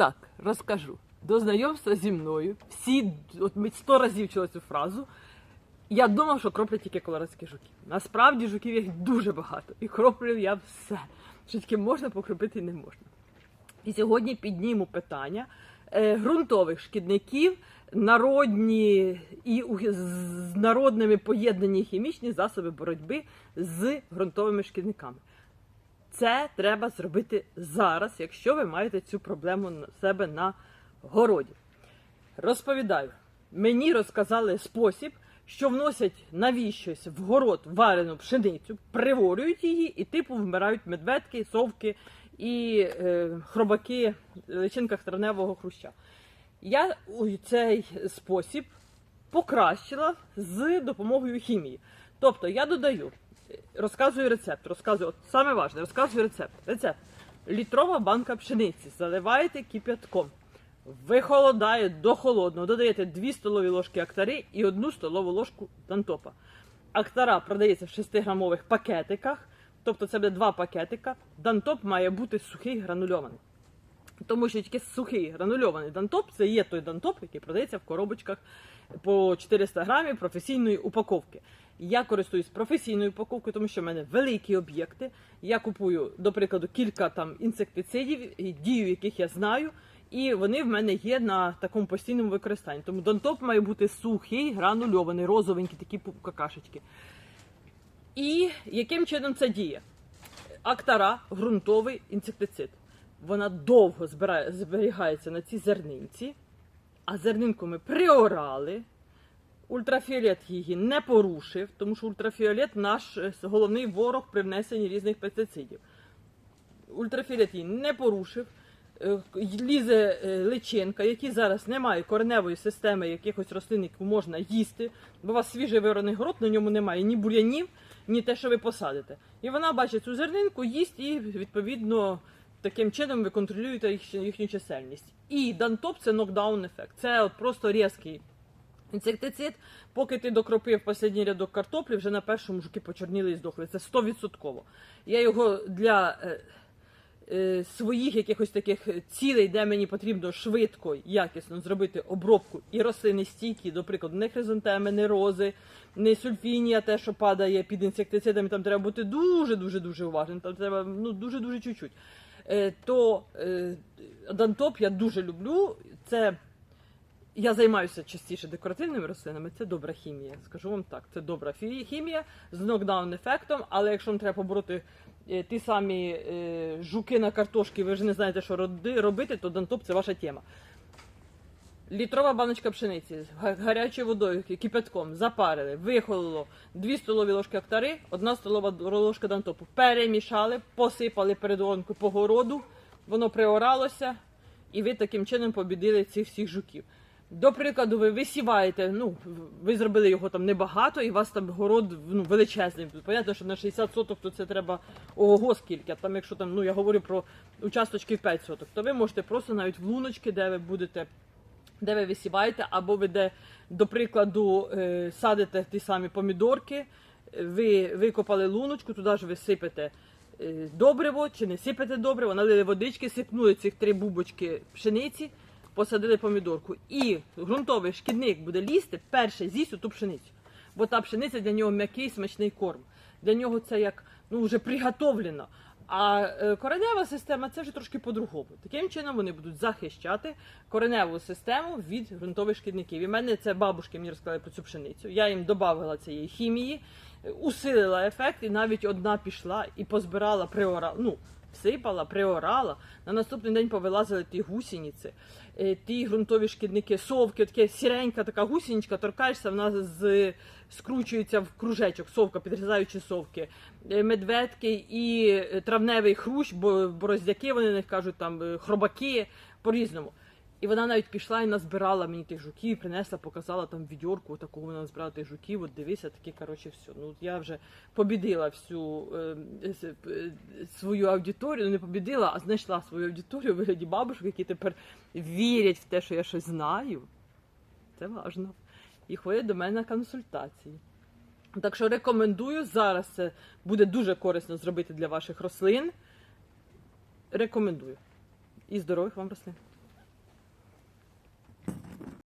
Так, розкажу. До знайомства зі мною всі от ми сто разів чули цю фразу. Я думав, що кроплять тільки колорадські жуки. Насправді жуків їх дуже багато. І кроплю я все. Що таке можна покропити і не можна. І сьогодні підніму питання е, ґрунтових шкідників, народні і з народними поєднані хімічні засоби боротьби з ґрунтовими шкідниками. Це треба зробити зараз, якщо ви маєте цю проблему на себе на городі. Розповідаю, мені розказали спосіб, що вносять навіщось в город варену пшеницю, приворюють її і типу вмирають медведки, совки і е, хробаки в личинках травневого хруща. Я цей спосіб покращила з допомогою хімії. Тобто я додаю, розказую рецепт, розказую, от саме важне, розказую рецепт. Рецепт. Літрова банка пшениці заливаєте кип'ятком. Вихолодає до холодного. Додаєте 2 столові ложки актари і 1 столову ложку дантопа. Актара продається в 6-грамових пакетиках, тобто це буде 2 пакетика. Дантоп має бути сухий гранульований. Тому що тільки сухий гранульований дантоп це є той дантоп, який продається в коробочках по 400 грамів професійної упаковки. Я користуюсь професійною упаковкою, тому що в мене великі об'єкти. Я купую, до прикладу, кілька там інсектицидів, дію яких я знаю, і вони в мене є на такому постійному використанні. Тому дантоп має бути сухий, гранульований, розовенький, такі какашечки. І яким чином це діє? Актара ґрунтовий інсектицид. Вона довго збирає, зберігається на цій зернинці, а зернинку ми приорали. Ультрафіолет її не порушив, тому що ультрафіолет наш е, головний ворог при внесенні різних пестицидів. Ультрафіолет її не порушив. Е, Лізе е, личинка, які зараз немає кореневої системи якихось рослин, яку можна їсти, бо у вас свіжий вироний город, на ньому немає ні бур'янів, ні те, що ви посадите. І вона бачить цю зернинку, їсть і відповідно таким чином ви контролюєте їхню чисельність. І дантоп це нокдаун ефект. Це от просто різкий інсектицид. Поки ти докропив останній рядок картоплі, вже на першому жуки почорніли і здохли. Це 100%. Я його для е, е, своїх якихось таких цілей, де мені потрібно швидко, якісно зробити обробку і рослини стійкі, до прикладу, не хризантеми, не рози, не сульфінія, те, що падає під інсектицидами, там треба бути дуже дуже уважним. Там треба ну дуже дуже чуть-чуть. Е, то е, дантоп я дуже люблю. Це я займаюся частіше декоративними рослинами. Це добра хімія. Скажу вам так, це добра хімія з нокдаун ефектом. Але якщо вам треба побороти е, ті самі е, жуки на картошки, ви вже не знаєте, що робити, то дантоп це ваша тема. Літрова баночка пшениці з гарячою водою, кипятком, запарили, вихололо 2 столові ложки актари, 1 столова ложка дантопу. Перемішали, посипали передонку по городу, воно приоралося, і ви таким чином побідили цих всіх жуків. До прикладу, ви висіваєте, ну, ви зробили його там небагато, і у вас там город ну, величезний. Понятно, що на 60 соток то це треба ого скільки. Там, якщо там, ну я говорю про участочки в 5 соток, то ви можете просто навіть в луночки, де ви будете де ви висіваєте, або ви де, до прикладу, е, садите ті самі помідорки, ви викопали луночку, туди ж ви сипете е, добриво чи не сипете добриво, налили водички, сипнули цих три бубочки пшениці, посадили помідорку. І ґрунтовий шкідник буде лізти, перше з'їсть ту пшеницю. Бо та пшениця для нього м'який смачний корм. Для нього це як ну, вже приготовлено. А е, коренева система це вже трошки по-другому. Таким чином вони будуть захищати кореневу систему від ґрунтових шкідників. І мене це бабушки мені розказали про цю пшеницю. Я їм додавала цієї хімії, усилила ефект, і навіть одна пішла і позбирала приора. Ну, всипала, приорала. На наступний день повилазили ті гусениці, е, ті ґрунтові шкідники, совки, таке сіренька така гусінічка, торкаєшся, вона з, скручується в кружечок, совка, підрізаючи совки, Е, медведки і е, травневий хрущ, бо бороздяки, вони не кажуть, там хробаки по-різному. І вона навіть пішла і назбирала мені тих жуків, принесла, показала там відьорку, таку вона назбирала тих жуків, от дивися, таке, коротше, все. Ну, я вже побідила всю е, е, свою аудиторію, ну не побідила, а знайшла свою аудиторію у вигляді бабушок, які тепер вірять в те, що я щось знаю. Це важливо. І ходять до мене на консультації. Так що рекомендую зараз це буде дуже корисно зробити для ваших рослин. Рекомендую. І здорових вам рослин.